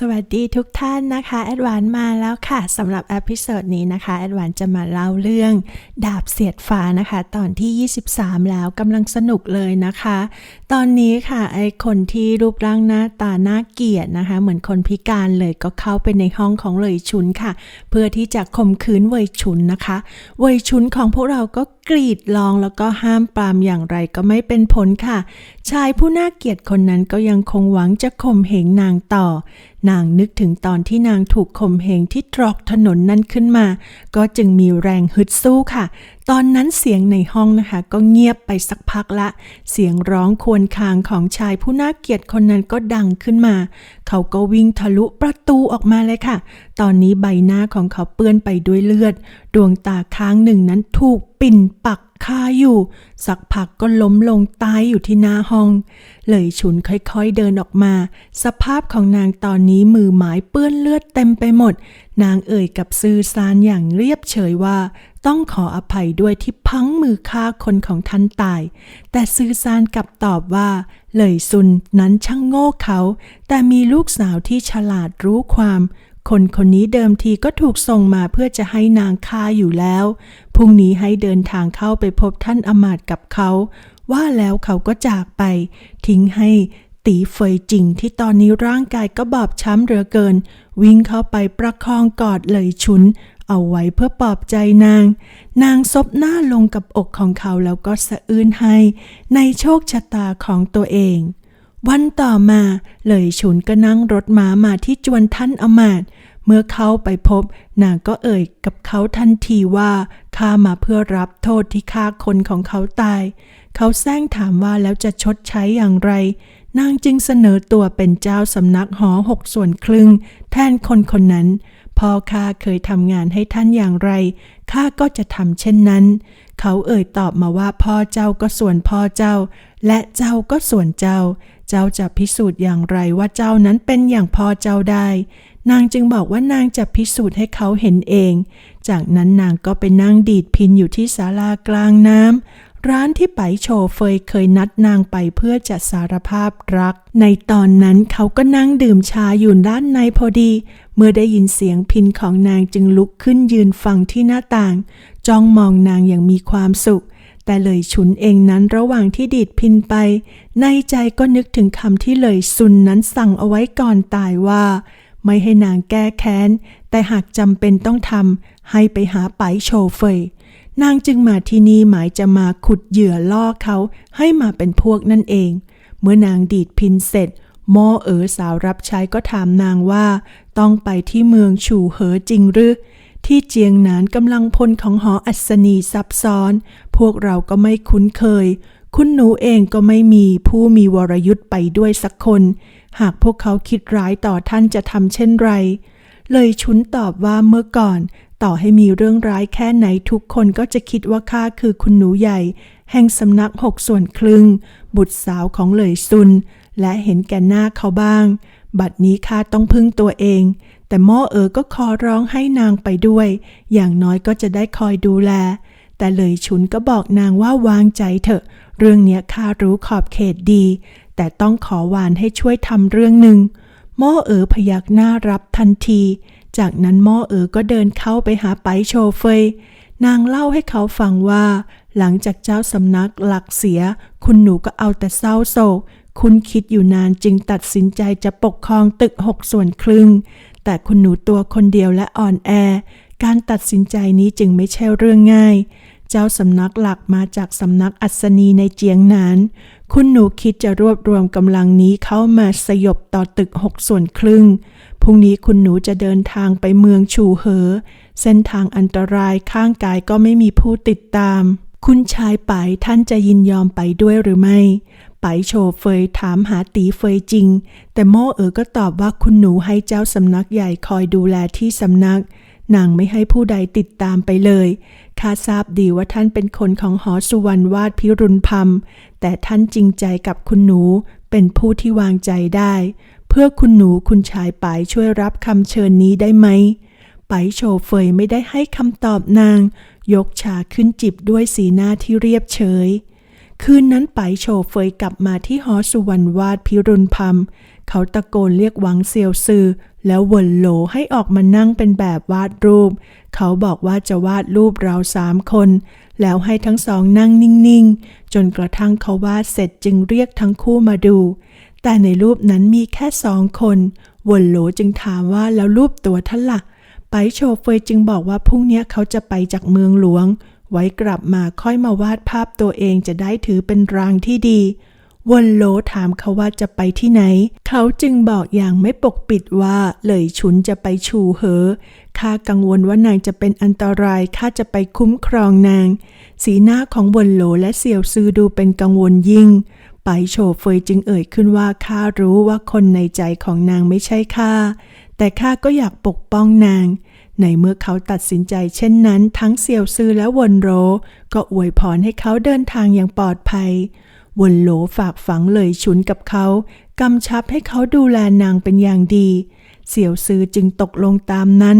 สวัสดีทุกท่านนะคะแอดวานมาแล้วค่ะสำหรับอพิโซดนี้นะคะแอดวานจะมาเล่าเรื่อง ดาบเสียดฟ้านะคะ ตอนที่ 23 แล้วกำลังสนุกเลยนะคะ ตอนนี้ค่ะไอคนที่รูปร่างหน้าตาน่าเกลียดนะคะ เหมือนคนพิการเลยก็เข้าไปในห้องของเลยชุนค่ะ เพื่อที่จะข่มขืนเวยชุนนะคะ เวยชุนของพวกเราก็ กรีดร้องแล้วก็ห้ามปรามอย่างไรก็ไม่เป็นผลค่ะ ชายผู้น่าเกลียดคนนั้นก็ยังคงหวังจะข่มเหงนางต่อ นางนึกถึงตอนที่นางถูกข่มเหงที่ตรอกถนนนั้นขึ้นมา ก็จึงมีแรงฮึดสู้ค่ะ ตอนนั้นเสียงในห้องนะคะ ก็เงียบไปสักพักละ เสียงร้องควรคางของชายผู้น่าเกลียดคนนั้นก็ดังขึ้นมา เขาก็วิ่งทะลุประตูออกมาเลยค่ะ ตอนนี้ใบหน้าของเขาเปื้อนไปด้วยเลือด ดวงตาค้างหนึ่งนั้นถูกปิ่นปัก คาอยู่ สักพักก็ล้มลงตายอยู่ที่หน้าห้อง เลยฉุนค่อยๆเดินออกมา สภาพของนางตอนนี้มือหมายเปื้อนเลือดเต็มไปหมด นางเอ่ยกับซื่อซานอย่างเรียบเฉยว่า ต้องขออภัยด้วยที่พังมือฆ่าคนของท่านตาย แต่ซื่อซานกลับตอบว่า เลยซุนนั้นช่างโง่เขา แต่มีลูกสาวที่ฉลาดรู้ความ คนคนนี้เดิมทีก็ถูกส่งมาเพื่อจะให้นางฆ่าอยู่แล้ว พรุ่งนี้ให้เดินทางเข้าไปพบท่านอมาตกับเขา ว่าแล้วเขาก็จากไป ทิ้งให้ตีเฟยจริงที่ตอนนี้ร่างกายก็บอบช้ำเหลือเกิน วิ่งเข้าไปประคองกอดเลยชุน เอาไว้เพื่อปลอบใจนาง นางซบหน้าลงกับอกของเขาแล้วก็สะอื้นให้ ในโชคชะตาของตัวเอง วันต่อมาเลยฉุนก็นั่งรถม้ามาที่จวนท่านอมาตเมื่อเขาไปพบนางก็เอ่ยกับเขาทันทีว่าข้ามาเพื่อรับโทษที่ฆ่าคนของเขาตาย เขาแซงถามว่าแล้วจะชดใช้อย่างไร นางจึงเสนอตัวเป็นเจ้าสำนักหอหกส่วนครึ่ง แทนคนคนนั้นพ่อข้าเคยทำงานให้ท่านอย่างไรข้าก็จะทำเช่นนั้น เขาเอ่ยตอบมาว่าพ่อเจ้าก็ส่วนพ่อเจ้า และเจ้าก็ส่วนเจ้า เจ้าจะพิสูจน์อย่างไรว่าเจ้านั้นเป็นอย่างพอเจ้าได้ นางจึงบอกว่านางจะพิสูจน์ให้เขาเห็นเอง จากนั้นนางก็ไปนั่งดีดพินอยู่ที่ศาลากลางน้ำ ร้านที่ไปโชเฟยเคยนัดนางไปเพื่อจะสารภาพรัก ในตอนนั้นเขาก็นั่งดื่มชาอยู่ด้านในพอดี เมื่อได้ยินเสียงพินของนางจึงลุกขึ้นยืนฟังที่หน้าต่าง จ้องมองนางอย่างมีความสุข แต่เลยฉุนเองนั้นระหว่างที่ดีดพินไป ในใจก็นึกถึงคำที่เลยซุนนั้นสั่งเอาไว้ก่อนตายว่า ไม่ให้นางแก้แค้น แต่หากจำเป็นต้องทำให้ไปหาไปโชเฟยนางจึงมาที่นี่หมายจะมาขุดเหยื่อล่อเขาให้มาเป็นพวกนั่นเอง เมื่อนางดีดพินเสร็จมอเอ๋อสาวรับใช้ก็ถามนางว่า ต้องไปที่เมืองฉูเหอจริงหรือ ที่เจียงหนานกำลังพลของหออัศนีซับซ้อน พวกเราก็ไม่คุ้นเคย คุณหนูเองก็ไม่มีผู้มีวรยุทธ์ไปด้วยสักคน หากพวกเขาคิดร้ายต่อท่านจะทำเช่นไร เลยชุนตอบว่าเมื่อก่อน ต่อให้มีเรื่องร้ายแค่ไหนทุกคนก็จะคิดว่าข้าคือคุณหนูใหญ่ แห่งสำนักหกส่วนครึ่งบุตรสาวของเลยซุน และเห็นแก่หน้าเขาบ้าง บัดนี้ข้าต้องพึ่งตัวเอง แต่หม่อเอ๋อก็ขอร้องให้นางไปด้วย อย่างน้อยก็จะได้คอยดูแล แต่เลยชุนก็บอกนางว่าวางใจเถอะ เรื่องเนี้ยข้ารู้ขอบเขตดี แต่ต้องขอวานให้ช่วยทำเรื่องหนึ่งหม่อเอ๋อพยักหน้ารับทันที จากนั้นหม่อเอ๋อก็เดินเข้าไปหาไปโชเฟย นางเล่าให้เขาฟังว่า หลังจากเจ้าสำนักหลักเสีย คุณหนูก็เอาแต่เศร้าโศกคุณคิดอยู่นานจึงตัดสินใจจะปกครองตึกหกส่วนครึ่ง แต่คุณหนูตัวคนเดียวและอ่อนแอ การตัดสินใจนี้จึงไม่ใช่เรื่องง่าย เจ้าสำนักหลักมาจากสำนักอัศนีในเจียงหนาน คุณหนูคิดจะรวบรวมกำลังนี้เข้ามาสยบต่อตึกหกส่วนครึ่ง พรุ่งนี้คุณหนูจะเดินทางไปเมืองชูเหอ เส้นทางอันตรายข้างกายก็ไม่มีผู้ติดตามคุณชายไปท่านจะยินยอมไปด้วยหรือไม่ ไปโชเฟยถามหาตีเฟยจริง แต่โม่เอ๋อก็ตอบว่าคุณหนูให้เจ้าสำนักใหญ่คอยดูแลที่สำนัก นางไม่ให้ผู้ใดติดตามไปเลยข้าทราบดีว่าท่านเป็นคนของหอสุวรรณวาดพิรุณพัมแต่ท่านจริงใจกับคุณหนู เป็นผู้ที่วางใจได้ เพื่อคุณหนูคุณชายไปช่วยรับคำเชิญนี้ได้ไหมไปโชเฟยไม่ได้ให้คำตอบนาง ยกชาขึ้นจิบด้วยสีหน้าที่เรียบเฉย คืนนั้นไปโชเฟยกลับมาที่หอสุวรรณวาดพิรุณพัมเขาตะโกนเรียกหวังเซียวซือ แล้วเวนโหลให้ออกมานั่งเป็นแบบวาดรูป เขาบอกว่าจะวาดรูปเราสามคน แล้วให้ทั้งสองนั่งนิ่งๆ จนกระทั่งเขาวาดเสร็จจึงเรียกทั้งคู่มาดู แต่ในรูปนั้นมีแค่สองคนวนโหลจึงถามว่าแล้วรูปตัวท่านละ่ะไปโชเฟยจึงบอกว่าพรุ่งนี้เขาจะไปจากเมืองหลวง ไว้กลับมาค่อยมาวาดภาพตัวเองจะได้ถือเป็นรางที่ดี วนโลถามเขาว่าจะไปที่ไหน เขาจึงบอกอย่างไม่ปกปิดว่าเลยฉุนจะไปชูเหอข้ากังวลว่านางจะเป็นอันตรายข้าจะไปคุ้มครองนาง สีหน้าของวนโลและเสี่ยวซือดูเป็นกังวลยิ่งไปโชเฟยจึงเอ่ยขึ้นว่าข้ารู้ว่าคนในใจของนางไม่ใช่ข้าแต่ข้าก็อยากปกป้องนาง ในเมื่อเขาตัดสินใจเช่นนั้น ทั้งเสี่ยวซือและวนโร ก็อวยพรให้เขาเดินทางอย่างปลอดภัย วนโหลฝากฝังเลยฉุนกับเขากำชับให้เขาดูแลนางเป็นอย่างดี เสี่ยวซือจึงตกลงตามนั้น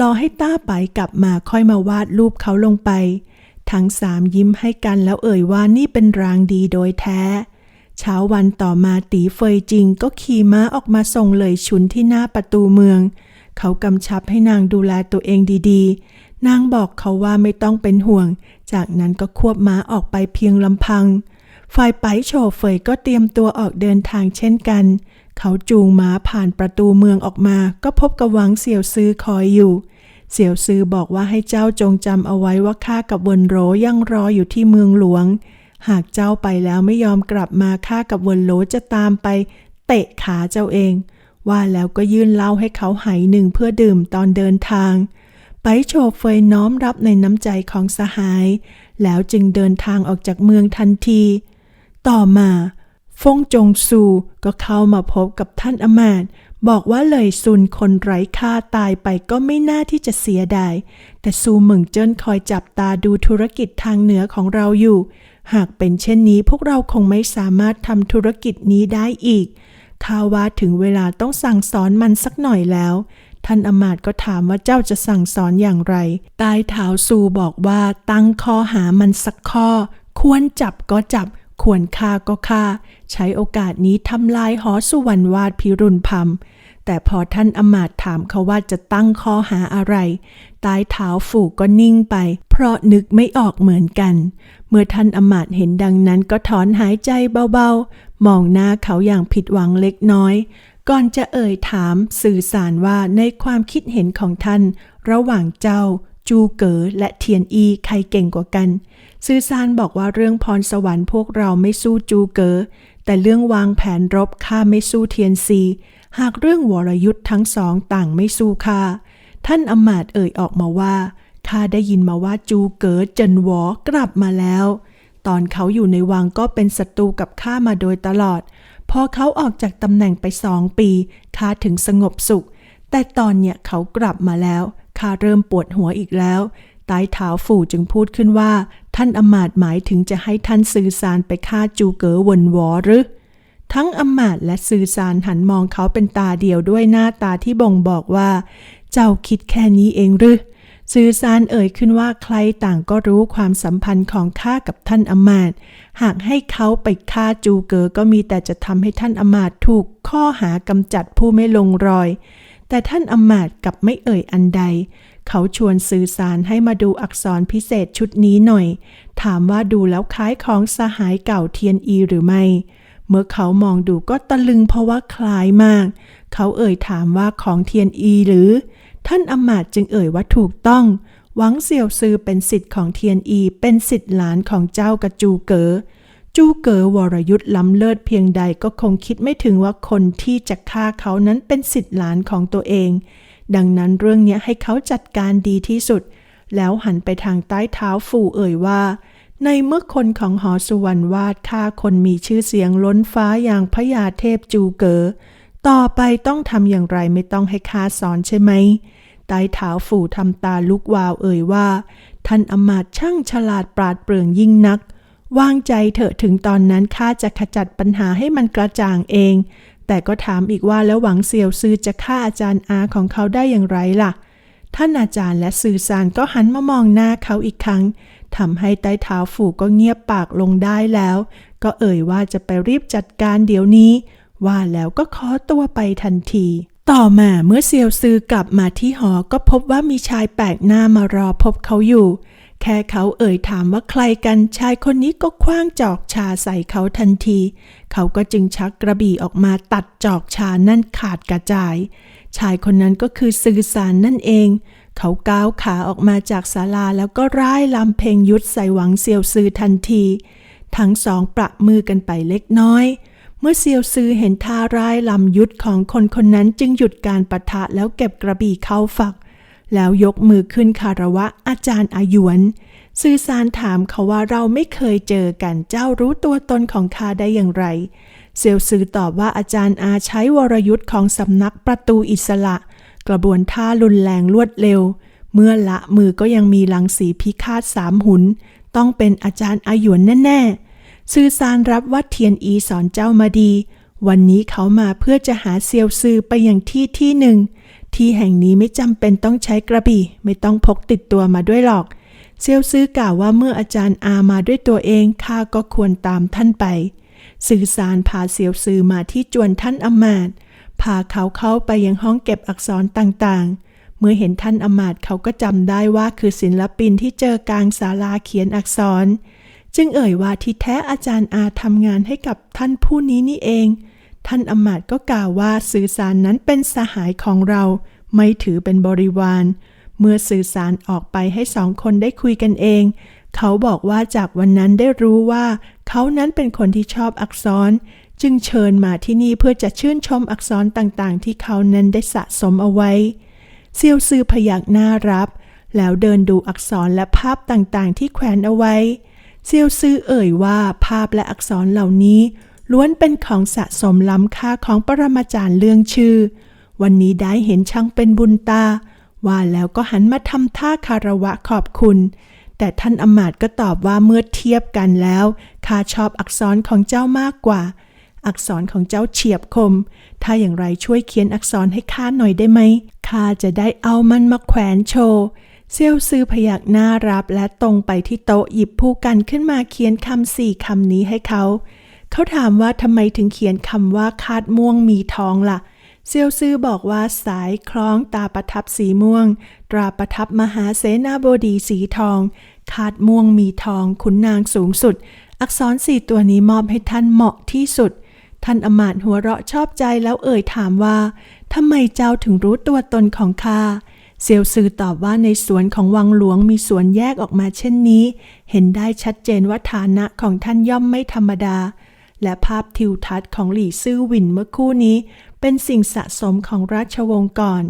รอให้ต้าไปกลับมาค่อยมาวาดรูปเขาลงไป ทั้งสามยิ้มให้กันแล้วเอ่ยว่านี่เป็นรางดีโดยแท้ เช้าวันต่อมาตีเฟยจริงก็ขี่ม้าออกมาส่งเลยฉุนที่หน้าประตูเมือง เขากำชับให้นางดูแลตัวเองดีๆ นางบอกเขาว่าไม่ต้องเป็นห่วง จากนั้นก็ควบม้าออกไปเพียงลำพัง ฝ่ายไปโชเฟยก็เตรียมตัวออกเดินทางเช่นกัน เขาจูงม้าผ่านประตูเมืองออกมา ก็พบกับหวังเสี่ยวซื้อคอยอยู่ เสี่ยวซือบอกว่าให้เจ้าจงจำเอาไว้ว่าข้ากับวนโรยังรออยู่ที่เมืองหลวง หากเจ้าไปแล้วไม่ยอมกลับมาข้ากับวนโรจะตามไป เตะขาเจ้าเอง ว่าแล้วก็ยื่นเหล้าให้เขาไหหนึ่งเพื่อดื่มตอนเดินทาง ไปโชเฟยน้อมรับในน้ำใจของสหาย แล้วจึงเดินทางออกจากเมืองทันที ต่อมาฟงจงซูก็เข้ามาพบกับท่านอมาตบอกว่าเลยซุนคนไร้ค่าตายไปก็ไม่น่าที่จะเสียดาย แต่ซูเหมิงเจิ้นคอยจับตาดูธุรกิจทางเหนือของเราอยู่ หากเป็นเช่นนี้พวกเราคงไม่สามารถทำธุรกิจนี้ได้อีก ข้าว่าถึงเวลาต้องสั่งสอนมันสักหน่อยแล้ว ท่านอมาตย์ก็ถามว่าเจ้าจะสั่งสอนอย่างไร ใต้เท้าซูบอกว่าตั้งข้อหามันสักข้อ ควรจับก็จับ ควรฆ่าก็ฆ่า ใช้โอกาสนี้ทำลายหอสุวรรณวาดพิรุณพัมแต่พอท่านอมาตย์ถามเขาว่าจะตั้งข้อหาอะไรใต้เท้าฝูก็นิ่งไป เพราะนึกไม่ออกเหมือนกัน เมื่อท่านอมาตย์เห็นดังนั้นก็ถอนหายใจเบา มองหน้าเขาอย่างผิดหวังเล็กน้อย ก่อนจะเอ่ยถามสื่อสารว่าในความคิดเห็นของท่าน ระหว่างเจ้า จูเก๋อและเทียนอีใครเก่งกว่ากันซื่อซานบอกว่าเรื่องพรสวรรค์พวกเราไม่สู้จูเก๋อแต่เรื่องวางแผนรบข้าไม่สู้เทียนซีหากเรื่องวรยุทธ์ทั้งสองต่างไม่สู้ข้าท่านอมาตย์เอ่ยออกมาว่าข้าได้ยินมาว่าจูเก๋อเจินหวอกลับมาแล้ว ตอนเขาอยู่ในวังก็เป็นศัตรูกับข้ามาโดยตลอด พอเขาออกจากตำแหน่งไปสองปีข้าถึงสงบสุข แต่ตอนเนี่ยเขากลับมาแล้วข้าเริ่มปวดหัวอีกแล้วใต้เท้าฝูจึงพูดขึ้นว่า ท่านอำมาตย์หมายถึงจะให้ท่านสื่อสารไปฆ่าจูเก๋อวนวอหรือ ทั้งอำมาตย์และสื่อสารหันมองเขาเป็นตาเดียวด้วยหน้าตาที่บ่งบอกว่า เจ้าคิดแค่นี้เองหรือ สื่อสารเอ่ยขึ้นว่าใครต่างก็รู้ความสัมพันธ์ของข้ากับท่านอมาตหากให้เขาไปฆ่าจูเกอก็มีแต่จะทำให้ท่านอมาตถูกข้อหากำจัดผู้ไม่ลงรอย แต่ท่านอมาตกับไม่เอ่ยอันใด เขาชวนสื่อสารให้มาดูอักษรพิเศษชุดนี้หน่อย ถามว่าดูแล้วคล้ายของสหายเก่าเทียนอีหรือไม่ เมื่อเขามองดูก็ตะลึงเพราะว่าคล้ายมาก เขาเอ่ยถามว่าของเทียนอีหรือ ท่านอำมาตย์จึงเอ่ยว่าถูกต้อง หวังเสี่ยวซือเป็นสิทธิ์ของเทียนอี เป็นสิทธิ์หลานของเจ้ากระจูเก๋อจูเก๋อวรยุทธ์ล้ำเลิศเพียงใดก็คงคิดไม่ถึงว่าคนที่จะฆ่าเขานั้นเป็นสิทธิ์หลานของตัวเอง ดังนั้นเรื่องนี้ให้เขาจัดการดีที่สุด แล้วหันไปทางใต้เท้าฝูเอ่ยว่า ในเมื่อคนของหอสุวรรณวาดฆ่าคนมีชื่อเสียงล้นฟ้าอย่างพญาเทพจูเก๋อต่อไปต้องทำอย่างไรไม่ต้องให้ข้าสอนใช่ไหมใต้เท้าฝูทำตาลุกวาวเอ่ยว่า ท่านอำมาตช่างฉลาดปราดเปรื่องยิ่งนัก วางใจเถอะถึงตอนนั้นข้าจะขจัดปัญหาให้มันกระจ่างเอง แต่ก็ถามอีกว่าแล้วหวังเสี่ยวซือจะฆ่าอาจารย์อาของเขาได้อย่างไรล่ะ ท่านอาจารย์และสื่อสารก็หันมามองหน้าเขาอีกครั้ง ทำให้ใต้เท้าฝูก็เงียบปากลงได้แล้ว ก็เอ่ยว่าจะไปรีบจัดการเดี๋ยวนี้ ว่าแล้วก็ขอตัวไปทันที ต่อมาเมื่อเซียวซือกลับมาที่หอก็พบว่ามีชายแปลกหน้ามารอพบเขาอยู่ แค่เขาเอ่ยถามว่าใครกันชายคนนี้ก็คว้างจอกชาใส่เขาทันที เขาก็จึงชักกระบี่ออกมาตัดจอกชานั่นขาดกระจาย ชายคนนั้นก็คือสื่อสารนั่นเอง เขาก้าวขาออกมาจากศาลาแล้วก็ร่ายลำเพลงยุทธใส่หวังเซียวซือทันที ทั้งสองประมือกันไปเล็กน้อย เมื่อเซียวซือเห็นท่าร่ายลำยุทธของคนคนนั้นจึงหยุดการปะทะแล้วเก็บกระบี่เข้าฝัก แล้วยกมือขึ้นคารวะอาจารย์อาหยวนสื่อสารถามเขาว่าเราไม่เคยเจอกันเจ้ารู้ตัวตนของข้าได้อย่างไร เซลซือตอบว่าอาจารย์อาใช้วรยุทธ์ของสำนักประตูอิสระ กระบวนท่ารุนแรงรวดเร็ว เมื่อละมือก็ยังมีลังสีพิฆาตสามหุน ต้องเป็นอาจารย์อาหยวนแน่ๆสื่อสารรับว่าเทียนอีสอนเจ้ามาดี วันนี้เขามาเพื่อจะหาเซียวซือไปอย่างที่ที่หนึ่ง ที่แห่งนี้ไม่จำเป็นต้องใช้กระบี่ ไม่ต้องพกติดตัวมาด้วยหรอก เซียวซือกล่าวว่าเมื่ออาจารย์อามาด้วยตัวเองข้าก็ควรตามท่านไป สื่อสารพาเซียวซือมาที่จวนท่านอมาตย์ พาเขาเข้าไปยังห้องเก็บอักษรต่างๆ เมื่อเห็นท่านอมาตเขาก็จำได้ว่าคือศิลปินที่เจอกลางศาลาเขียนอักษร จึงเอ่ยว่าที่แท้อาจารย์อาทำงานให้กับท่านผู้นี้นี่เอง ท่านอมาตก็กล่าวว่าสื่อสารนั้นเป็นสหายของเรา ไม่ถือเป็นบริวาร เมื่อสื่อสารออกไปให้สองคนได้คุยกันเอง เขาบอกว่าจากวันนั้นได้รู้ว่า เขานั้นเป็นคนที่ชอบอักษร จึงเชิญมาที่นี่เพื่อจะชื่นชมอักษรต่างๆ ที่เขานั้นได้สะสมเอาไว้ เซียวซือพยักหน้ารับ แล้วเดินดูอักษรและภาพต่างๆ ที่แขวนเอาไว้ เซียวซือเอ่ยว่าภาพและอักษรเหล่านี้ ล้วนเป็นของสะสมล้ำค่าของปรมาจารย์เรื่องชื่อ วันนี้ได้เห็นช่างเป็นบุญตา ว่าแล้วก็หันมาทำท่าคารวะขอบคุณแต่ท่านอมาตย์ก็ตอบว่าเมื่อเทียบกันแล้วข้าชอบอักษรของเจ้ามากกว่า อักษรของเจ้าเฉียบคม ถ้าอย่างไรช่วยเขียนอักษรให้ข้าหน่อยได้ไหมข้าจะได้เอามันมาแขวนโชว์เซียวซือพยักหน้ารับและตรงไปที่โต๊ะหยิบผู้กันขึ้นมาเขียนคำสี่คำนี้ให้เขา เขาถามว่าทำไมถึงเขียนคำว่าคาดม่วงมีทองล่ะ เซียวซือบอกว่าสายคล้องตาประทับสีม่วง ตราประทับมหาเสนาบดีสีทอง คาดม่วงมีทองขุนนางสูงสุด อักษรสี่ตัวนี้มอบให้ท่านเหมาะที่สุด ท่านอมาตหัวเราะชอบใจแล้วเอ่ยถามว่าทำไมเจ้าถึงรู้ตัวตนของข้าเซียวซือตอบว่าในสวนของวังหลวงมีสวนแยกออกมาเช่นนี้ เห็นได้ชัดเจนว่าฐานะของท่านย่อมไม่ธรรมดา และภาพทิวทัศน์ของหลี่ซื่อหวินเมื่อคู่นี้ เป็นสิ่งสะสมของราชวงศ์ก่อน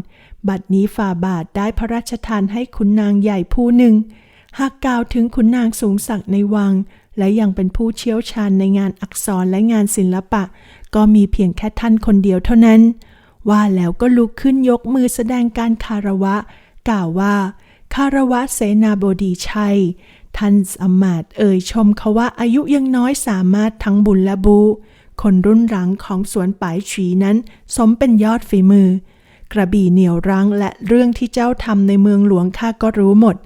บัดนี้ฝ่าบาทได้พระราชทานให้ขุนนางใหญ่ผู้หนึ่ง หากกล่าวถึงขุนนางสูงศักในวัง และยังเป็นผู้เชี่ยวชาญในงานอักษรและงานศิลปะ ก็มีเพียงแค่ท่านคนเดียวเท่านั้น ว่าแล้วก็ลุกขึ้นยกมือแสดงการคารวะ กล่าวว่า คารวะเสนาบดีชัย ท่านอำมาตย์เอ่ยชมเขาว่าอายุยังน้อยสามารถทั้งบุญและบูคนรุ่นหลังของสวนป่ายฉีนั้น สมเป็นยอดฝีมือ กระบี่เหนี่ยวรั้งและเรื่องที่เจ้าทำในเมืองหลวงข้าก็รู้หมด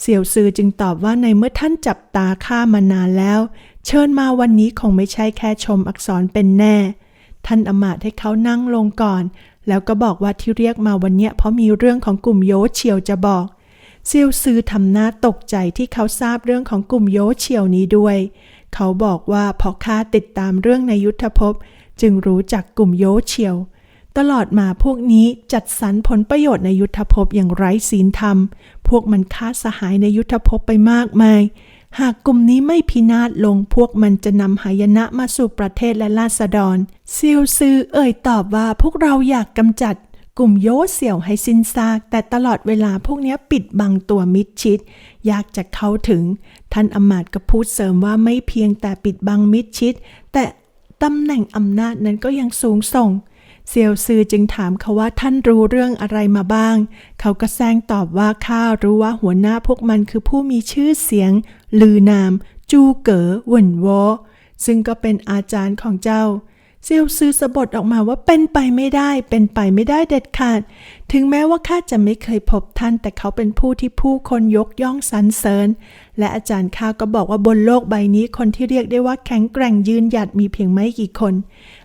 เสี่ยวซือจึงตอบว่าในเมื่อท่านจับตาข้ามานานแล้ว เชิญมาวันนี้คงไม่ใช่แค่ชมอักษรเป็นแน่ ท่านอมาตให้เขานั่งลงก่อน แล้วก็บอกว่าที่เรียกมาวันเนี้ยเพราะมีเรื่องของกลุ่มโยเชียวจะบอก เซียวซือทำหน้าตกใจที่เขาทราบเรื่องของกลุ่มโยเชียวนี้ด้วย เขาบอกว่าเพราะข้าติดตามเรื่องในยุทธภพ จึงรู้จักกลุ่มโยเชียว ตลอดมาพวกนี้จัดสรรผลประโยชน์ในยุทธภพอย่างไร้ศีลธรรม พวกมันฆ่าสหายในยุทธภพไปมากมาย หากกลุ่มนี้ไม่พินาศลงพวกมันจะนำหายนะมาสู่ประเทศและราษฎรเซียวซือเอ่ยตอบว่าพวกเราอยากกำจัดกลุ่มโยเสี่ยวให้สิ้นซาก แต่ตลอดเวลาพวกนี้ปิดบังตัวมิดชิดอยากจะเข้าถึง ท่านอมาตย์ก็พูดเสริมว่าไม่เพียงแต่ปิดบังมิดชิด แต่ตำแหน่งอำนาจนั้นก็ยังสูงส่ง เซียวซือจึงถามเขาว่าท่านรู้เรื่องอะไรมาบ้าง เขาก็แซงตอบว่าข้ารู้ว่าหัวหน้าพวกมันคือผู้มีชื่อเสียง ลือนาม จูเก๋อเหวินวอซึ่งก็เป็นอาจารย์ของเจ้า เซียวซือสะบดออกมาว่าเป็นไปไม่ได้ เป็นไปไม่ได้เด็ดขาด ถึงแม้ว่าข้าจะไม่เคยพบท่าน แต่เขาเป็นผู้ที่ผู้คนยกย่องสรรเสริญ และอาจารย์ข้าก็บอกว่าบนโลกใบนี้คนที่เรียกได้ว่าแข็งแกร่งยืนหยัดมีเพียงไม่กี่คน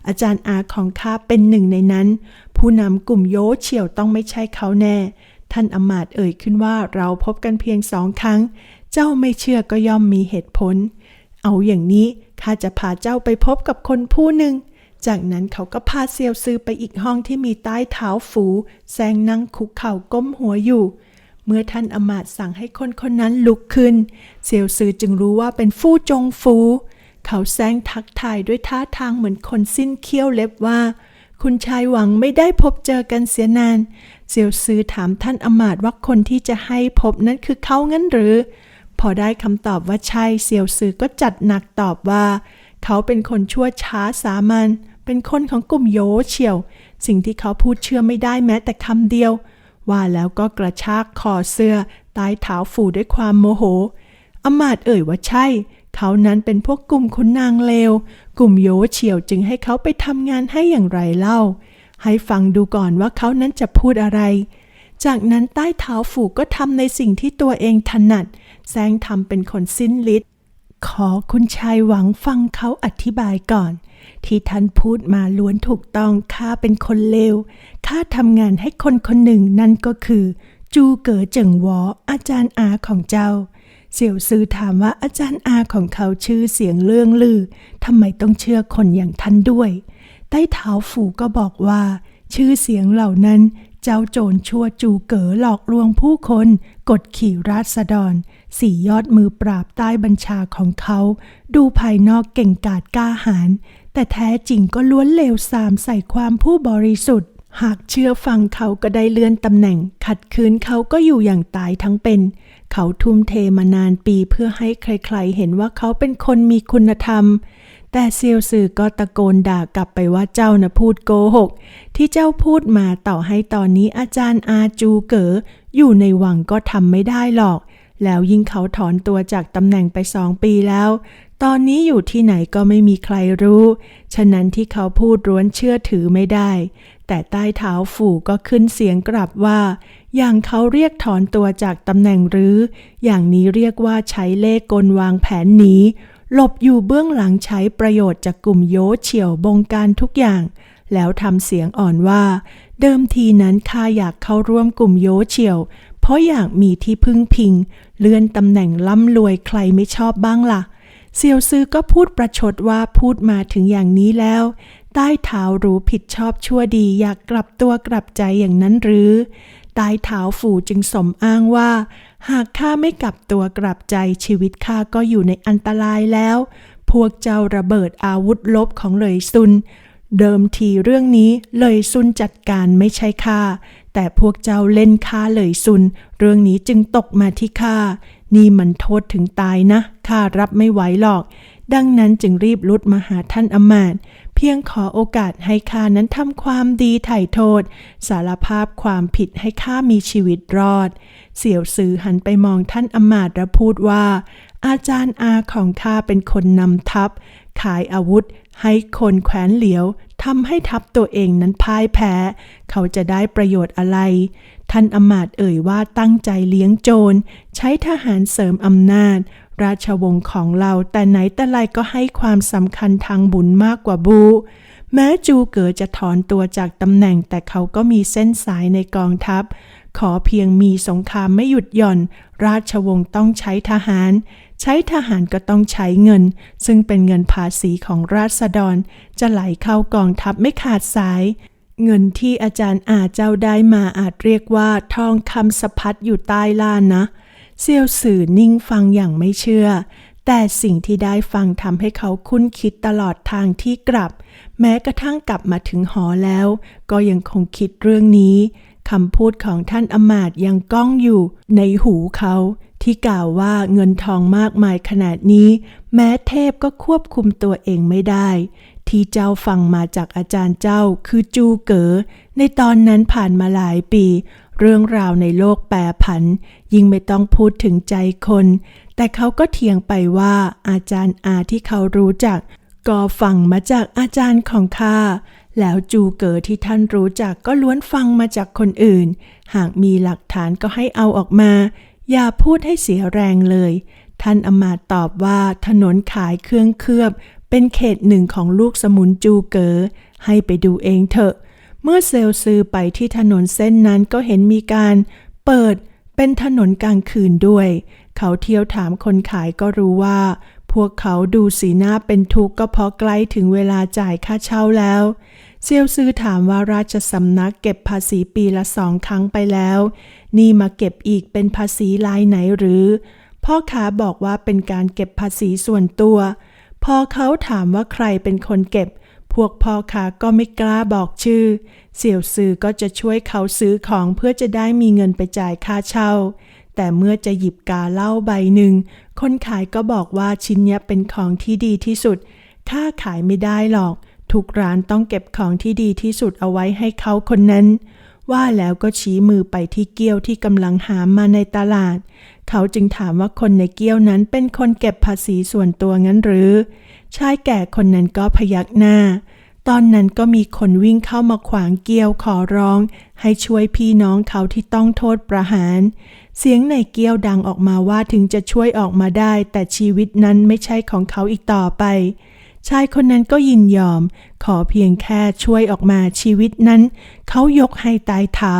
อาจารย์อาของข้าเป็นหนึ่งในนั้น ผู้นำกลุ่มโยเฉียวต้องไม่ใช่เขาแน่ ท่านอมาตเอ่ยขึ้นว่าเราพบกันเพียงสองครั้ง เจ้าไม่เชื่อก็ย่อมมีเหตุผล เอาอย่างนี้ข้าจะพาเจ้าไปพบกับคนผู้หนึ่ง จากนั้นเขาก็พาเซียวซือไปอีกห้องที่มีใต้เท้าฝูแซงนั่งคุกเข่าก้มหัวอยู่ เมื่อท่านอมาตสั่งให้คนคนนั้นลุกขึ้น เซียวซือจึงรู้ว่าเป็นฟู่จงฟู เขาแซงทักทายด้วยท่าทางเหมือนคนสิ้นเคี้ยวเล็บว่า คุณชายหวังไม่ได้พบเจอกันเสียนาน เซียวซือถามท่านอมาตว่าคนที่จะให้พบนั้นคือเขางั้นหรือ พอได้คำตอบว่าใช่เซียวซือก็จัดหนักตอบว่า เขาเป็นคนชั่วช้าสามัญ เป็นคนของกลุ่มโยเฉียว สิ่งที่เขาพูดเชื่อไม่ได้แม้แต่คำเดียว ว่าแล้วก็กระชากคอเสื้อใต้เท้าฝูด้วยความโมโหอมาตเอ่ยว่าใช่ เขานั้นเป็นพวกกลุ่มคุณนางเลว กลุ่มโยเฉียวจึงให้เขาไปทำงานให้อย่างไรเล่า ให้ฟังดูก่อนว่าเขานั้นจะพูดอะไร จากนั้นใต้เท้าฝูก็ทำในสิ่งที่ตัวเองถนัดแซงทำเป็นคนสิ้นฤทธิ์ขอคุณชายหวังฟังเขาอธิบายก่อน ที่ท่านพูดมาล้วนถูกต้องข้าเป็นคนเลวข้าทำงานให้คนคนหนึ่งนั่นก็คือ จูเก๋อเจิงวออาจารย์อาของเจ้า เสี่ยวซือถามว่าอาจารย์อาของเขาชื่อเสียงเรื่องลือทำไมต้องเชื่อคนอย่างท่านด้วย ใต้เท้าฝูก็บอกว่า ชื่อเสียงเหล่านั้นเจ้าโจรชั่วจูเก๋อหลอกลวงผู้คน กดขี่ราษฎร สี่ยอดมือปราบใต้บัญชาของเขา ดูภายนอกเก่งกาจกล้าหาญ แต่แท้จริงก็ล้วนเลวทรามใส่ความผู้บริสุทธิ์ หากเชื่อฟังเขาก็ได้เลื่อนตำแหน่ง ขัดขืนเขาก็อยู่อย่างตายทั้งเป็น เขาทุ่มเทมานานปีเพื่อให้ใครๆ เห็นว่าเขาเป็นคนมีคุณธรรม แต่เซียวซือก็ตะโกนด่ากลับไปว่าเจ้านะพูดโกหก ที่เจ้าพูดมาต่อให้ตอนนี้อาจารย์อาจูเก๋ออยู่ในวังก็ทำไม่ได้หรอกแล้วยิ่งเขาถอนตัวจากตำแหน่งไปสองปีแล้ว ตอนนี้อยู่ที่ไหนก็ไม่มีใครรู้ ฉะนั้นที่เขาพูดร้วนเชื่อถือไม่ได้ แต่ใต้เท้าฝูก็ขึ้นเสียงกลับว่า อย่างเขาเรียกถอนตัวจากตำแหน่งหรือ อย่างนี้เรียกว่าใช้เล่ห์กลวางแผนหนีหลบอยู่เบื้องหลังใช้ประโยชน์จากกลุ่มโยเฉียวบงการทุกอย่าง แล้วทำเสียงอ่อนว่า เดิมทีนั้นข้าอยากเข้าร่วมกลุ่มโยเฉียว เพราะอยากมีที่พึ่งพิง เลื่อนตำแหน่งร่ำรวยใครไม่ชอบบ้างล่ะ เซียวซือก็พูดประชดว่าพูดมาถึงอย่างนี้แล้ว ใต้เท้ารู้ผิดชอบชั่วดีอยากกลับตัวกลับใจอย่างนั้นหรือใต้เท้าฝูจึงสมอ้างว่า หากข้าไม่กลับตัวกลับใจชีวิตข้าก็อยู่ในอันตรายแล้ว พวกเจ้าระเบิดอาวุธลบของเลยซุน เดิมทีเรื่องนี้เลยซุนจัดการไม่ใช่ข้าแต่พวกเจ้าเล่นข้าเลยซุน เรื่องนี้จึงตกมาที่ข้า นี่มันโทษถึงตายนะ ข้ารับไม่ไหวหรอก ดังนั้นจึงรีบลุดมาหาท่านอมาตเพียงขอโอกาสให้ข้านั้นทำความดีไถ่โทษ สารภาพความผิดให้ข้ามีชีวิตรอด เสี่ยวซือหันไปมองท่านอมาตและพูดว่า อาจารย์อาของข้าเป็นคนนำทัพ ขายอาวุธ ให้คนแขวนเหลียวทำให้ทัพตัวเองนั้นพ่ายแพ้ เขาจะได้ประโยชน์อะไร ท่านอมาตย์เอ่ยว่าตั้งใจเลี้ยงโจร ใช้ทหารเสริมอำนาจ ราชวงศ์ของเราแต่ไหนแต่ไรก็ให้ความสำคัญทางบุญมากกว่าบู แม้จูเก๋จะถอนตัวจากตำแหน่งแต่เขาก็มีเส้นสายในกองทัพ ขอเพียงมีสงครามไม่หยุดหย่อน ราชวงศ์ต้องใช้ทหาร ใช้ทหารก็ต้องใช้เงิน ซึ่งเป็นเงินภาษีของราษฎร จะไหลเข้ากองทัพไม่ขาดสาย เงินที่อาจารย์อาเจ้าได้มาอาจเรียกว่าทองคำสะพัดอยู่ใต้ล่านนะ เซียวสื่อนิ่งฟังอย่างไม่เชื่อ แต่สิ่งที่ได้ฟังทำให้เขาคุ้นคิดตลอดทางที่กลับ แม้กระทั่งกลับมาถึงหอแล้ว ก็ยังคงคิดเรื่องนี้คำพูดของท่านอมาตย์ยังก้องอยู่ในหูเขาที่กล่าวว่าเงินทองมากมายขนาดนี้ แม้เทพก็ควบคุมตัวเองไม่ได้ ที่เจ้าฟังมาจากอาจารย์เจ้าคือจูเก๋อในตอนนั้นผ่านมาหลายปี เรื่องราวในโลกแปรผัน ยิ่งไม่ต้องพูดถึงใจคน แต่เขาก็เถียงไปว่าอาจารย์อาที่เขารู้จัก ก็ฟังมาจากอาจารย์ของข้าแล้วจูเก๋อที่ท่านรู้จักก็ล้วนฟังมาจากคนอื่น หากมีหลักฐานก็ให้เอาออกมา อย่าพูดให้เสียแรงเลย ท่านอมาตตอบว่าถนนขายเครื่องเคลือบ เป็นเขตหนึ่งของลูกสมุนจูเก๋อให้ไปดูเองเถอะ เมื่อเซลซื้อไปที่ถนนเส้นนั้นก็เห็นมีการเปิดเป็นถนนกลางคืนด้วย เขาเที่ยวถามคนขายก็รู้ว่า พวกเขาดูสีหน้าเป็นทุกข์ก็เพราะใกล้ถึงเวลาจ่ายค่าเช่าแล้ว เซียวซือถามว่าราชสำนักเก็บภาษีปีละสองครั้งไปแล้ว นี่มาเก็บอีกเป็นภาษีลายไหนหรือ พ่อค้าบอกว่าเป็นการเก็บภาษีส่วนตัว พอเขาถามว่าใครเป็นคนเก็บ พวกพ่อค้าก็ไม่กล้าบอกชื่อ เสี่ยวซือก็จะช่วยเขาซื้อของเพื่อจะได้มีเงินไปจ่ายค่าเช่า แต่เมื่อจะหยิบกาเหล้าใบหนึ่ง คนขายก็บอกว่าชิ้นนี้เป็นของที่ดีที่สุด ค่าขายไม่ได้หรอก ทุกร้านต้องเก็บของที่ดีที่สุดเอาไว้ให้เขาคนนั้น ว่าแล้วก็ชี้มือไปที่เกี้ยวที่กำลังหามมาในตลาด เขาจึงถามว่าคนในเกี้ยวนั้นเป็นคนเก็บภาษีส่วนตัวงั้นหรือ ชายแก่คนนั้นก็พยักหน้า ตอนนั้นก็มีคนวิ่งเข้ามาขวางเกี้ยวขอร้อง ให้ช่วยพี่น้องเขาที่ต้องโทษประหาร เสียงในเกี้ยวดังออกมาว่าถึงจะช่วยออกมาได้ แต่ชีวิตนั้นไม่ใช่ของเขาอีกต่อไป ชายคนนั้นก็ยินยอม ขอเพียงแค่ช่วยออกมาชีวิตนั้น เขายกให้ตายเท้า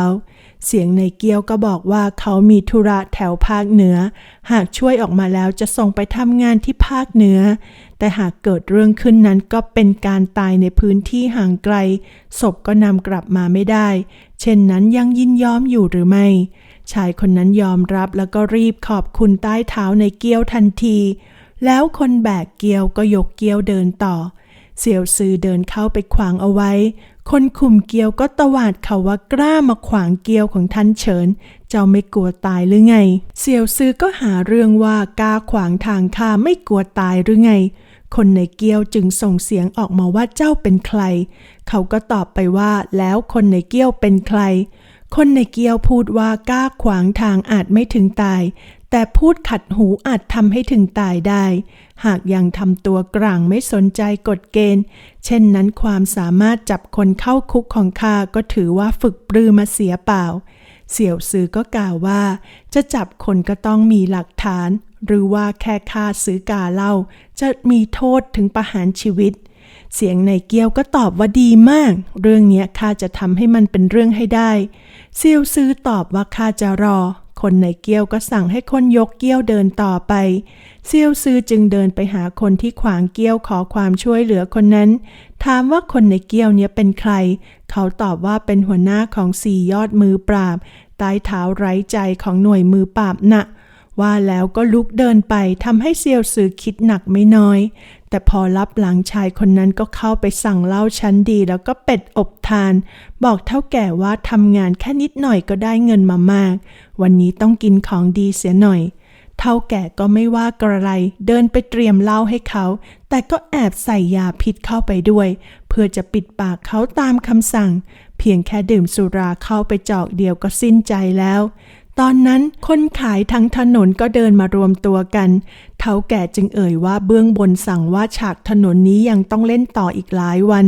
เสียงในเกียวก็บอกว่าเขามีธุระแถวภาคเหนือ หากช่วยออกมาแล้วจะส่งไปทำงานที่ภาคเหนือ แต่หากเกิดเรื่องขึ้นนั้นก็เป็นการตายในพื้นที่ห่างไกล ศพก็นำกลับมาไม่ได้ เช่นนั้นยังยินยอมอยู่หรือไม่ ชายคนนั้นยอมรับแล้วก็รีบขอบคุณใต้เท้าในเกี้ยวทันที แล้วคนแบกเกียวก็ยกเกียวเดินต่อ เสี่ยวซือเดินเข้าไปขวางเอาไว้ คนคุมเกียวก็ตวาดเขาว่ากล้ามาขวางเกียวของท่านเฉิน เจ้าไม่กลัวตายหรือไง เสี่ยวซือก็หาเรื่องว่ากล้าขวางทางข้าไม่กลัวตายหรือไง คนในเกียวจึงส่งเสียงออกมาว่าเจ้าเป็นใคร เขาก็ตอบไปว่าแล้วคนในเกียวเป็นใครคนในเกียวพูดว่ากล้าขวางทางอาจไม่ถึงตาย แต่พูดขัดหูอาจทำให้ถึงตายได้ หากยังทำตัวกลางไม่สนใจกฎเกณฑ์ เช่นนั้นความสามารถจับคนเข้าคุกของข้าก็ถือว่าฝึกปรือมาเสียเปล่า เสี่ยวซือก็กล่าวว่า จะจับคนก็ต้องมีหลักฐาน หรือว่าแค่ค่าซื้อกาเหล้าจะมีโทษถึงประหารชีวิต เสียงในเกียวก็ตอบว่าดีมาก เรื่องนี้ข้าจะทำให้มันเป็นเรื่องให้ได้ เซียวซือตอบว่าข้าจะรอ คนในเกี้ยวก็สั่งให้คนยกเกี้ยวเดินต่อไป เซียวซือจึงเดินไปหาคนที่ขวางเกี้ยวขอความช่วยเหลือคนนั้น ถามว่าคนในเกี้ยวเนี้ยเป็นใคร เขาตอบว่าเป็นหัวหน้าของสี่ยอดมือปราบใต้เท้าไร้ใจของหน่วยมือปราบน่ะว่าแล้วก็ลุกเดินไปทำให้เซียวซือคิดหนักไม่น้อย แต่พอรับหลังชายคนนั้นก็เข้าไปสั่งเหล้าชั้นดี แล้วก็เป็ดอบทาน บอกเท่าแก่ว่าทำงานแค่นิดหน่อยก็ได้เงินมามาก วันนี้ต้องกินของดีเสียหน่อย เท่าแก่ก็ไม่ว่ากระไร เดินไปเตรียมเหล้าให้เขา แต่ก็แอบใส่ยาพิษเข้าไปด้วย เพื่อจะปิดปากเขาตามคำสั่ง เพียงแค่ดื่มสุราเข้าไปจอกเดียวก็สิ้นใจแล้ว ตอนนั้นคนขายทั้งถนนก็เดินมารวมตัวกัน เท่าแก่จึงเอ่ยว่าเบื้องบนสั่งว่าฉากถนนนี้ยังต้องเล่นต่ออีกหลายวัน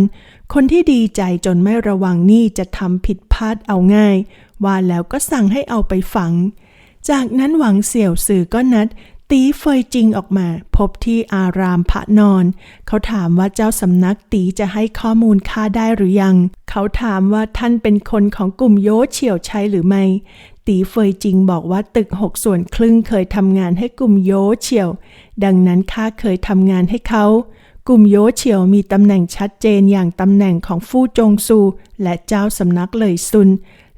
คนที่ดีใจจนไม่ระวังนี่จะทำผิดพลาดเอาง่าย ว่าแล้วก็สั่งให้เอาไปฝัง จากนั้นหวังเสี่ยวสื่อก็นัด ตีเฟยจริงออกมา พบที่อารามพระนอน เขาถามว่าเจ้าสำนักตีจะให้ข้อมูลข้าได้หรือยัง เขาถามว่าท่านเป็นคนของกลุ่มโยเฉียวใช่หรือไม่ ตีเฟยจริงบอกว่าตึกหกส่วนครึ่งเคยทำงานให้กลุ่มโยเฉียว ดังนั้นข้าเคยทำงานให้เขา กลุ่มโยเฉียวมีตำแหน่งชัดเจนอย่างตำแหน่งของฟู่จงซู และเจ้าสำนักเลยซุน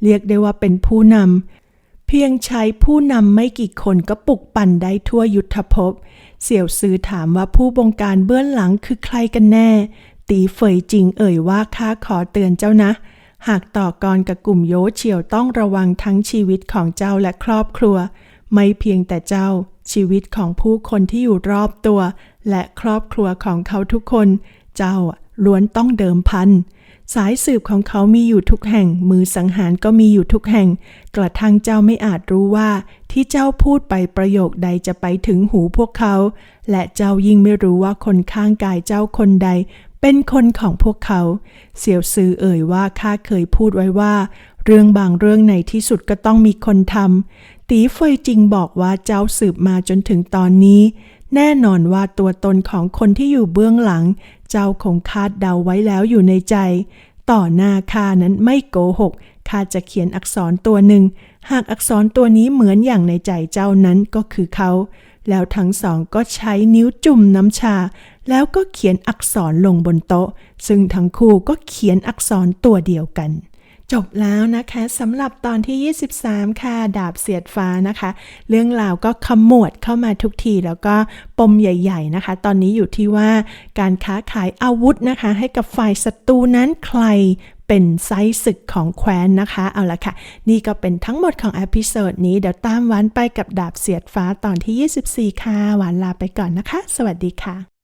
เรียกได้ว่าเป็นผู้นำเพียงใช้ผู้นำไม่กี่คนก็ปลุกปั่นได้ทั่วยุทธภพ เสี่ยวซือถามว่าผู้บงการเบื้องหลังคือใครกันแน่ ตีเฟยจริงเอ่ยว่าข้าขอเตือนเจ้านะ หากต่อกรกับกลุ่มโยเฉียวต้องระวังทั้งชีวิตของเจ้าและครอบครัว ไม่เพียงแต่เจ้า ชีวิตของผู้คนที่อยู่รอบตัว และครอบครัวของเขาทุกคน เจ้าล้วนต้องเดิมพัน สายสืบของเขามีอยู่ทุกแห่ง มือสังหารก็มีอยู่ทุกแห่ง กระทั่งเจ้าไม่อาจรู้ว่า ที่เจ้าพูดไปประโยคใดจะไปถึงหูพวกเขา และเจ้ายิ่งไม่รู้ว่าคนข้างกายเจ้าคนใด เป็นคนของพวกเขา เสี่ยวซือเอ่ยว่าข้าเคยพูดไว้ว่า เรื่องบางเรื่องในที่สุดก็ต้องมีคนทำตีเฟยจริงบอกว่าเจ้าสืบมาจนถึงตอนนี้ แน่นอนว่าตัวตนของคนที่อยู่เบื้องหลัง เจ้าคงคาดเดาไว้แล้วอยู่ในใจ ต่อหน้าข้านั้นไม่โกหกข้าจะเขียนอักษรตัวหนึ่ง หากอักษรตัวนี้เหมือนอย่างในใจเจ้านั้นก็คือเขาแล้วทั้งสองก็ใช้นิ้วจุ่มน้ำชา แล้วก็เขียนอักษรลงบนโต๊ะ ซึ่งทั้งคู่ก็เขียนอักษรตัวเดียวกัน จบแล้วนะคะสำหรับตอนที่ 23 ค่ะ ดาบเสียดฟ้านะคะ เรื่องราวก็ขมวดเข้ามาทุกที แล้วก็ปมใหญ่ ๆนะคะ ตอนนี้อยู่ที่ว่าการค้าขายอาวุธนะคะ ให้กับฝ่ายศัตรูนั้นใครเป็นไซศึกของแคว้นนะคะ เอาละค่ะ นี่ก็เป็นทั้งหมดของอพิโซดนี้ เดี๋ยวตามหวานไปกับดาบเสียดฟ้าตอนที่ 24 ค่ะหวานลาไปก่อนนะคะ สวัสดีค่ะ